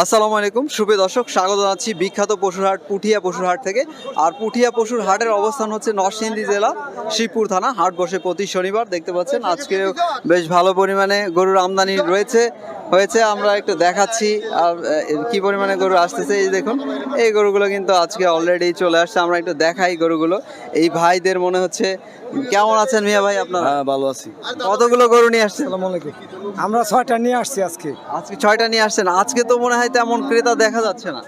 আসসালামু আলাইকুম। শুভে দর্শক, স্বাগত জানাচ্ছি বিখ্যাত পশুরহাট, পুঠিয়া পশুরহাট থেকে। আর পুঠিয়া পশুর হাটের অবস্থান হচ্ছে নরসিংদী জেলা, শিবপুর থানা। হাট বসে প্রতি শনিবার দেখতে পাচ্ছেন, আজকে বেশ ভালো পরিমাণে গরুর আমদানি রয়েছে। হয়েছে আমরা একটু দেখাচ্ছি। আর কি পরিমাণে গরু আসতেছে এই দেখুন। এই গরুগুলো কিন্তু আজকে অলরেডি চলে আসছে আমরা একটু দেখাই গরুগুলো। এই ভাইদের মনে হচ্ছে কেমন আছেন মিয়া ভাই আপনারা? হ্যাঁ ভালো আছি। কতগুলো গরু নিয়ে আসছেন? আসসালামু আলাইকুম। আমরা ছয়টা নিয়ে আসছি আজকে। আজকে ছয়টা নিয়ে আসছেন? আজকে তো মনে হয় তেমন ক্রেতা দেখা যাচ্ছে না।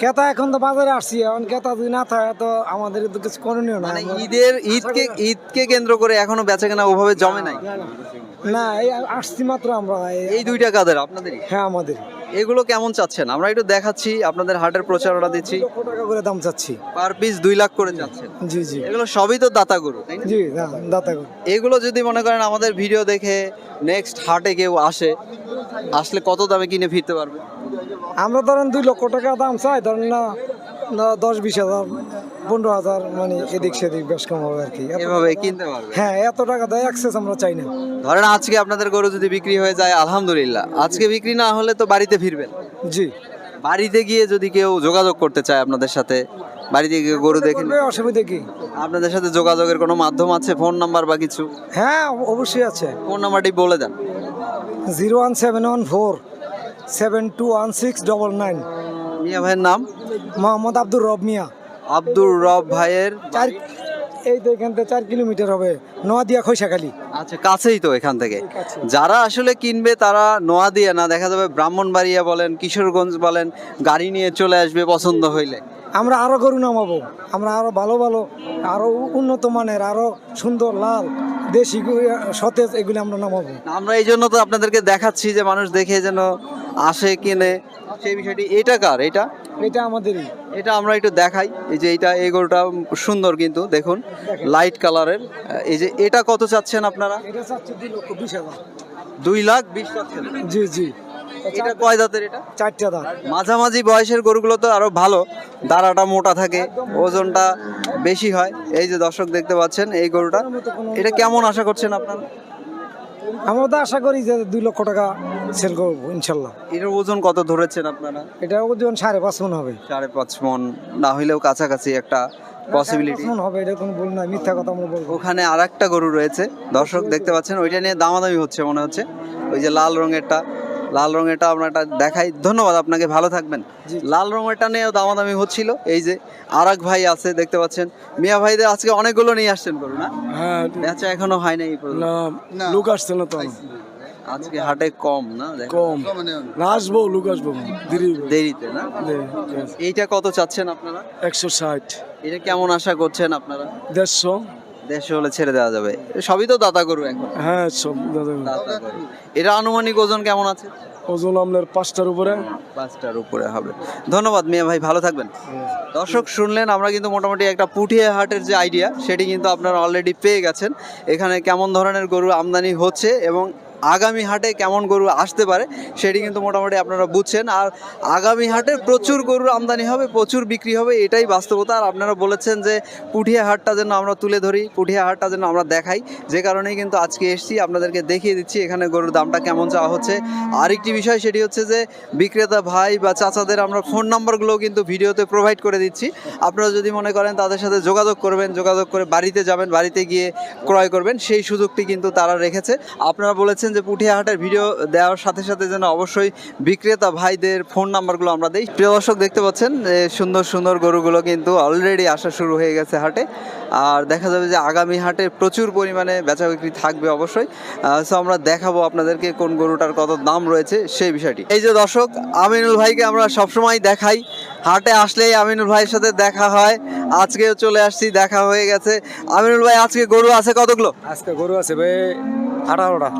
কেতা এখন তো বাজারে আসছি এখন কেতা যদি না থাকে তো আমাদের তো কিছু করণীয় না। মানে ঈদের ঈদকে ঈদকে কেন্দ্র করে এখনও বেচা কেনা ওভাবে জমে নাই। না এই আসছি মাত্র আমরা এই- এই দুইটা কাদের? আপনাদেরই? হ্যাঁ আমাদের। এগুলো কেমন চাচ্ছেন? আমরা একটু দেখাচ্ছি আপনাদের হাটের প্রচারণা দিচ্ছি লক্ষ টাকা করে দাম চাচ্ছি। পার পিস দুই লাখ করে যাচ্ছেন জি জি। এগুলো সবই তো দাতা গরু তাই না? জি দা- দাতা গো। এগুলো যদি মনে করেন আমাদের ভিডিও দেখে নেক্সট হাটে কেউ আসে আসলে কত দামে কিনে ফিরতে পারবে? আমরা ধরেন দুই লক্ষ টাকা দাম চাই ধরেন না না দশ বিশ হাজার। পনেরো হাজার মানে এদিক সেদিক বেশ কম হবে আর কি। এভাবে কিনতে পারবে? হ্যাঁ এত টাকা দেয় অ্যাক্সেস আমরা চাই না। ধরেন আজকে আপনাদের গরু যদি বিক্রি হয়ে যায় আলহামদুলিল্লাহ। আজকে বিক্রি না হলে তো বাড়িতে ফিরবেন। জি। বাড়িতে গিয়ে যদি কেউ যোগাযোগ করতে চায় আপনাদের সাথে বাড়িতে গিয়ে গরু দেখে করবে, অসুবিধা কি? আপনাদের সাথে যোগাযোগের কোনো মাধ্যম আছে? ফোন নাম্বার বা কিছু? হ্যাঁ অবশ্যই আছে। ফোন নাম্বারটি বলে দেন। Zero one seven one four seven two one six double nine. মিয়া ভাইয়ের নাম? মোহাম্মদ আব্দুর রব মিয়া। আব্দুর রব ভাইয়ের চার এই তো এখান থেকে চার কিলোমিটার হবে নোয়াদিয়া খৈশাখালী। আচ্ছা কাছেই তো এখান থেকে। যারা আসলে কিনবে তারা নোয়াদিয়া না দেখা যাবে ব্রাহ্মণবাড়িয়া বলেন কিশোরগঞ্জ বলেন গাড়ি নিয়ে চলে আসবে পছন্দ হইলে। আমরা আরও গরু নামাবো আমরা আরও ভালো ভালো আরও উন্নত মানের আরও সুন্দর লাল দেশি সতেজ এগুলি আমরা নামাবো। আমরা এই জন্য তো আপনাদেরকে দেখাচ্ছি যে মানুষ দেখে যেন আসে কিনে। সেই বিষয়টি এটা কার? এটা? এটা আমাদেরই। এটা আমরা একটু দেখাই। এই যে এটা এই গরুটা সুন্দর কিন্তু দেখুন লাইট কালারের এই যে এটা কত চাচ্ছেন আপনারা? এটা চাচ্ছে দুই লক্ষ বিশ হাজার। দুই লাখ বিশ চাচ্ছেন। জি জি। এটা কয় দাঁতের এটা? চারটা দাঁত। মাঝামাঝি বয়সের গরুগুলো তো আরও ভালো। দাঁড়াটা মোটা থাকে ওজনটা বেশি হয়। এই যে দর্শক দেখতে পাচ্ছেন এই গরুটা। এটা কেমন আশা করছেন আপনারা? আমরা তো আশা করি যে দুই লক্ষ টাকা সেল করব ইনশাল্লাহ। এটার ওজন কত ধরেছেন আপনারা? এটা ওজন সাড়ে পাঁচ মন হবে। সাড়ে পাঁচ মন না হইলেও কাছাকাছি একটা পসিবিলিটি হবে এটা কোনো ভুল মিথ্যা কথা আমরা বলব। ওখানে আর একটা গরু রয়েছে। দর্শক দেখতে পাচ্ছেন ওইটা নিয়ে দামাদামি হচ্ছে মনে হচ্ছে। ওই যে লাল রঙেরটা লাল রঙেরটা আমরা একটা দেখাই। ধন্যবাদ আপনাকে ভালো থাকবেন। লাল রঙেরটা নিয়েও দামাদামি হচ্ছিল। এই যে আর এক ভাই আছে দেখতে পাচ্ছেন। মিয়া ভাইদের আজকে অনেকগুলো নিয়ে আসছেন গরু না? হ্যাঁ। বেচা এখনও হয় নাই লোক আসছে না তো আজকে হাটে কম না? দেখো। কম। আসব লোক আসব। দেরি দেরিতে না? এইটা কত চাচ্ছেন আপনারা? একশো ষাট। এটা কেমন আশা করছেন আপনারা? দেড়শো। দেশে হলে ছেড়ে দেওয়া যাবে। সবই তো দাতা গরু এখন। হ্যাঁ সব দাদা দাতা গরু। এটা আনুমানিক ওজন কেমন আছে? ওজন আপনার পাঁচটার উপরে। পাঁচটার উপরে হবে। ধন্যবাদ মিয়া ভাই ভালো থাকবেন। দর্শক শুনলেন আমরা কিন্তু মোটামুটি একটা পুঠিয়া হাটের যে আইডিয়া সেটি কিন্তু আপনারা অলরেডি পেয়ে গেছেন। এখানে কেমন ধরনের গরু আমদানি হচ্ছে এবং আগামী হাটে কেমন গরু আসতে পারে সেটি কিন্তু মোটামুটি আপনারা বুঝছেন। আর আগামী হাটে প্রচুর গরুর আমদানি হবে, প্রচুর বিক্রি হবে, এটাই বাস্তবতা। আর আপনারা বলেছেন যে পুঠিয়া হাটটা যেন আমরা তুলে ধরি, পুঠিয়া হাটটা যেন আমরা দেখাই। যে কারণেই কিন্তু আজকে এসেছি, আপনাদেরকে দেখিয়ে দিচ্ছি এখানে গরুর দামটা কেমন চাওয়া হচ্ছে। আরেকটি বিষয় সেটি হচ্ছে যে বিক্রেতা ভাই বা চাচাদের আমরা ফোন নাম্বারগুলো কিন্তু ভিডিওতে প্রোভাইড করে দিচ্ছি। আপনারা যদি মনে করেন তাদের সাথে যোগাযোগ করবেন, যোগাযোগ করে বাড়িতে যাবেন, বাড়িতে গিয়ে ক্রয় করবেন, সেই সুযোগটি কিন্তু তারা রেখেছে। আপনারা বলেছেন যে পুঠিয়া হাটের ভিডিও দেওয়ার সাথে সাথে যেন অবশ্যই বিক্রেতা ভাইদের ফোন নাম্বারগুলো আমরা দিই। প্রিয় দর্শক, দেখতে পাচ্ছেন সুন্দর সুন্দর গরুগুলো কিন্তু অলরেডি আসা শুরু হয়ে গেছে হাটে। আর দেখা যাবে যে আগামী হাটে প্রচুর পরিমাণে বেচা বিক্রি থাকবে অবশ্যই। সো আমরা দেখাবো আপনাদেরকে কোন গরুটার কত দাম রয়েছে সেই বিষয়টি। এই যে দর্শক, আমিনুল ভাইকে আমরা সবসময় দেখাই। হাটে আসলেই আমিনুল ভাইয়ের সাথে দেখা হয়। আজকেও চলে আসছি, দেখা হয়ে গেছে। আমিনুল ভাই, আজকে গরু আছে কতগুলো? আজকে গরু আছে ভাই আঠারোটা।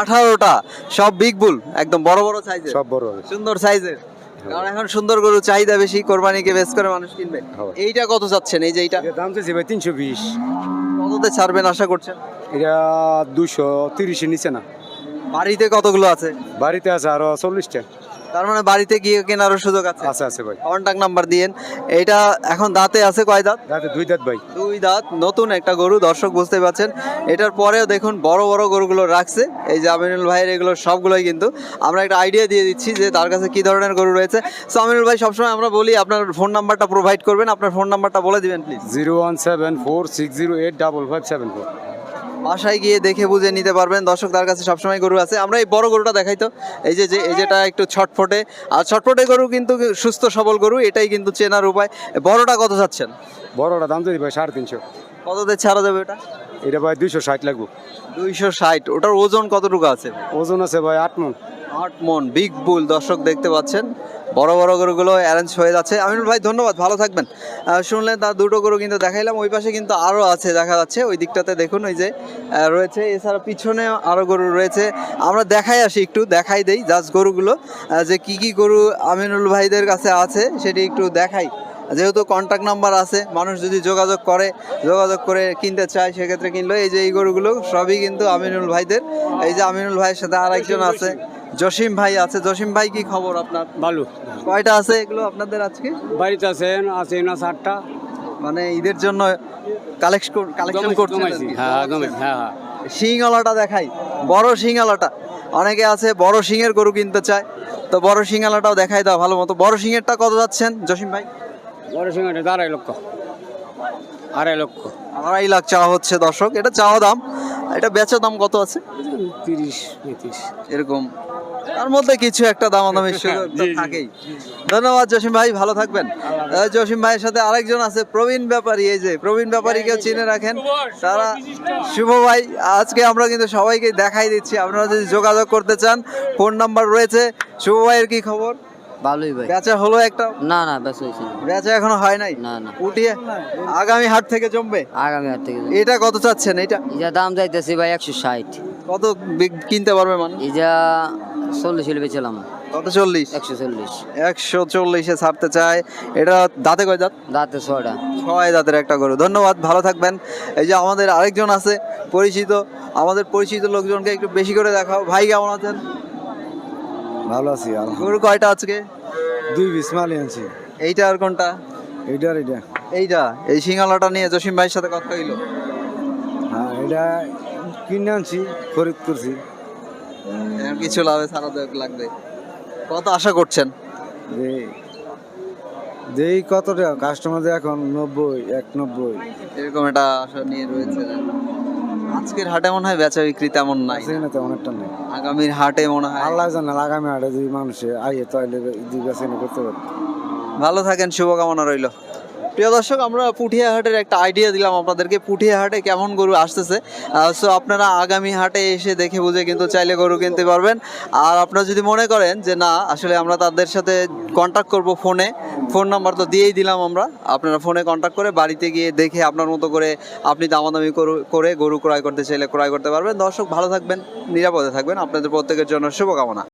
আঠারোটা। সব বিগ বুল একদম বড় বড় সাইজের সব বড় সুন্দর সাইজের কারণ এখন সুন্দর গরু চাহিদা বেশি কোরবানিকে করে মানুষ কিনবে। এইটা কত চাচ্ছেন? এই যে এইটা? এটা দাম চাইছে ভাই তিনশো বিশ। কততে ছাড়বেন আশা করছেন? এটা দুশো তিরিশের নিচে না। বাড়িতে কতগুলো আছে? বাড়িতে আছে আরও চল্লিশটা। তার মানে বাড়িতে গিয়ে কেনারও সুযোগ আছে। আছে আছে ভাই। কন্ট্যাক্ট নাম্বার দিয়েন। এটা এখন দাঁতে আছে কয় দাঁত? দাঁতে দুই দাঁত ভাই। দুই দাঁত নতুন একটা গরু দর্শক বুঝতে পারছেন এটার পরেও দেখুন বড় বড় গরুগুলো রাখছে। এই যে আমিনুল ভাইয়ের এগুলো সবগুলোই কিন্তু আমরা একটা আইডিয়া দিয়ে দিচ্ছি যে তার কাছে কি ধরনের গরু রয়েছে। সো আমিনুল ভাই সবসময় আমরা বলি আপনার ফোন নাম্বারটা প্রোভাইড করবেন। আপনার ফোন নাম্বারটা বলে দিবেন please zero one seven four six zero eight double five seven four. বাসায় গিয়ে দেখে বুঝে নিতে পারবেন। দর্শক তার কাছে সবসময় গরু আছে। আমরা এই বড় গরুটা দেখাই তো। এই যে যে এই যেটা একটু ছটফটে। আর ছটফটে গরু কিন্তু সুস্থ সবল গরু এটাই কিন্তু চেনার উপায়। বড়টা কত চাচ্ছেন? বড়টা দাম যদি ভাই সাড়ে তিনশো। কততে ছাড়া যাবে এটা এটা ভাই দুইশো ষাট লাগবে। দুইশো ষাট। ওটার ওজন কতটুকু আছে? ওজন আছে ভাই আট মন। আট মন, বিগ বুল দর্শক দেখতে পাচ্ছেন। বড় বড় গরুগুলো অ্যারেঞ্জ হয়ে যাচ্ছে। আমিনুল ভাই, ধন্যবাদ। ভালো থাকবেন। শুনলেন তার দুটো গরু কিন্তু দেখাইলাম। ওই পাশে কিন্তু আরও আছে, দেখা যাচ্ছে। ওই দিকটাতে দেখুন, ওই যে রয়েছে। এছাড়া পিছনে আরও গরু রয়েছে। আমরা দেখাই আসি একটু, দেখাই দেই জাস্ট গরুগুলো। যে কি কি গরু আমিনুল ভাইদের কাছে আছে, সেটি একটু দেখাই। যেহেতু কন্ট্যাক্ট নাম্বার আছে, মানুষ যদি যোগাযোগ করে যোগাযোগ করে কিনতে চায়, সেক্ষেত্রে কিনলো। এই যে এই গরুগুলো, সবই কিন্তু আমিনুল ভাইদের। এই যে আমিনুল ভাইয়ের সাথে আরেকজন আছে। জসিম ভাই আছে। জসিম ভাই কি খবর আপনার? বালু কয়টা আছে এগুলো আপনাদের আজকে? বাড়িতে আছেন আছে না ষাটটা মানে ঈদের জন্য কালেকশন কালেকশন করতে হ্যাঁ হ্যাঁ হ্যাঁ। শিংওয়ালাটা দেখাই। বড় শিংওয়ালাটা অনেকে আছে বড় শিংয়ের গরু কিনতে চায়। তো বড় শিংওয়ালাটাও দেখাই দাও ভালো মতো। বড় শিংয়েরটা কত যাচ্ছেন জসিম ভাই? বড় সঙ্গে আড়াই লক্ষ। আড়াই লক্ষ। আড়াই লাখ চাওয়া হচ্ছে দর্শক। এটা চাওয়া দাম। এটা বেচা দাম কত আছে? তিরিশ এরকম। তার মধ্যে কিছু একটা দামাদামির সুযোগ জি, জি। থাকেই। ধন্যবাদ জসিম ভাই ভালো থাকবেন। জসিম ভাইয়ের সাথে আরেকজন আছে প্রবীণ ব্যাপারী এই যে প্রবীণ ব্যাপারীকেও চিনে রাখেন। তারা শুভ ভাই আজকে আমরা কিন্তু সবাইকে দেখাই দিচ্ছি। আপনারা যদি যোগাযোগ করতে চান ফোন নাম্বার রয়েছে। শুভ ভাইয়ের কি খবর? ভালোই ভাই। বেচা হলো একটা? না না হয়েছে বেচা এখনও হয় নাই? না না। উঠিয়ে আগামী হাট থেকে জমবে? আগামী হাট থেকে এটা কত চাচ্ছেন? এটা দাম যাইতেছে ভাই একশো ষাট। কত কিনতে পারবে মানুষ? ইজা চল্লিশ বেছিলাম কত চল্লিশ? একশো চল্লিশ। একশো চল্লিশে ছাড়তে চায়। এটা দাঁতে কয় দাঁত? দাঁতে ছয়টা। ছয় দাঁতের একটা গরু। ধন্যবাদ ভালো থাকবেন। এই যে আমাদের আরেকজন আছে পরিচিত। আমাদের পরিচিত লোকজনকে একটু বেশি করে দেখাও। ভাই কেমন আছেন? ভালো আছি গরু কয়টা আজকে? দুই বিশ মালি আনছি এইটা আর কোনটা? এইটার এটা এইটা। এই সিঙ্গালাটা নিয়ে জসিম ভাইয়ের সাথে কথা হইল। হ্যাঁ এটা কিনে আনছি খরিদ করছি। কিছু লাভে দেওয়া লাগবে। কত আশা করছেন? যে যেই কত টাকা কাস্টমার এখন নব্বই এক নব্বই এরকম একটা আশা নিয়ে রয়েছে। আজকের হাটে মনে হয় বেচা বিক্রি তেমন নাই। না তেমন একটা নেই। আগামীর হাটে মনে হয় আল্লাহ জানে আগামী হাটে যদি মানুষে আইয়ে তাহলে দুই বেছে করতে পারে ভালো থাকেন শুভকামনা রইল। প্রিয় দর্শক, আমরা পুঠিয়া হাটের একটা আইডিয়া দিলাম আপনাদেরকে। পুঠিয়া হাটে কেমন গরু আসতেছে? সো আপনারা আগামী হাটে এসে দেখে বুঝে কিন্তু চাইলে গরু কিনতে পারবেন। আর আপনারা যদি মনে করেন যে না, আসলে আমরা তাদের সাথে কন্ট্যাক্ট করব ফোনে ফোন নাম্বার তো দিয়েই দিলাম আমরা। আপনারা ফোনে কন্ট্যাক্ট করে বাড়িতে গিয়ে দেখে আপনার মতো করে আপনি দামাদামি করু- গরু ক্রয় করতে চাইলে ক্রয় করতে পারবেন। দর্শক, ভালো থাকবেন, নিরাপদে থাকবেন। আপনাদের প্রত্যেকের জন্য শুভকামনা।